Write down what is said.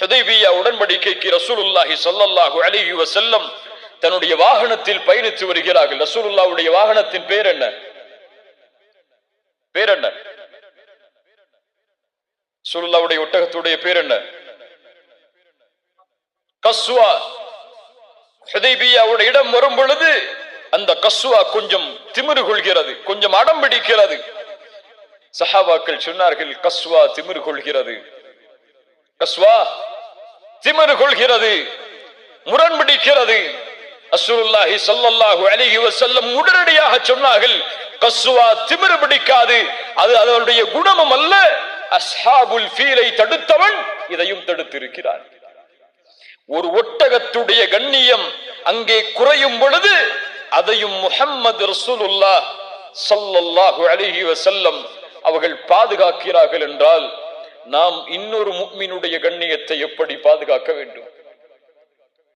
ஹுதைபியா உடன்படிக்கைக்கு ரசூலுல்லாஹி சல்லல்லாஹு அலிஹி வசல்லம் தன்னுடைய வாகனத்தில் பயணித்து வருகிறார்கள். ரசூலுல்லாவுடைய வாகனத்தின் பேர் என்ன? பேர் என்ன? ரசூலுல்லாஹ்வுடைய ஒட்டகத்துடைய பேர் என்ன? கஸ்வா. ஹுதைபியாவுடைய இடம் வரும் பொழுது அந்த கஸ்வா கொஞ்சம் திமிரு கொள்கிறது கொஞ்சம் அடம் பிடிக்கிறது. சஹாபாக்கள் சொன்னார்கள் கஸ்வா திமிரு கொள்கிறது. கஸ்வா திமிரு கொள்கிறது முரண்பிடிக்கிறது அஸ்ஸலுல்லாஹி ஸல்லல்லாஹு அலிஹி வசல்லம் உடனடியாக சொன்னார்கள் கசுவா திமிரு பிடிக்காது அது அதனுடைய குணமும் அல்ல. அஸ்ஹாபுல் ஃபீலை தடுத்தவன் இதையும் தடுத்திருக்கிறான். ஒரு ஒட்டகத்துடைய கண்ணியம் அங்கே குறையும் பொழுது அதையும் முஹம்மது ரசூலுல்லா ஸல்லல்லாஹு அலிஹி வசல்லம் அவர்கள் பாதுகாக்கிறார்கள் என்றால் நாம் இன்னொரு முக்மினுடைய கண்ணியத்தை எப்படி பாதுகாக்க வேண்டும்?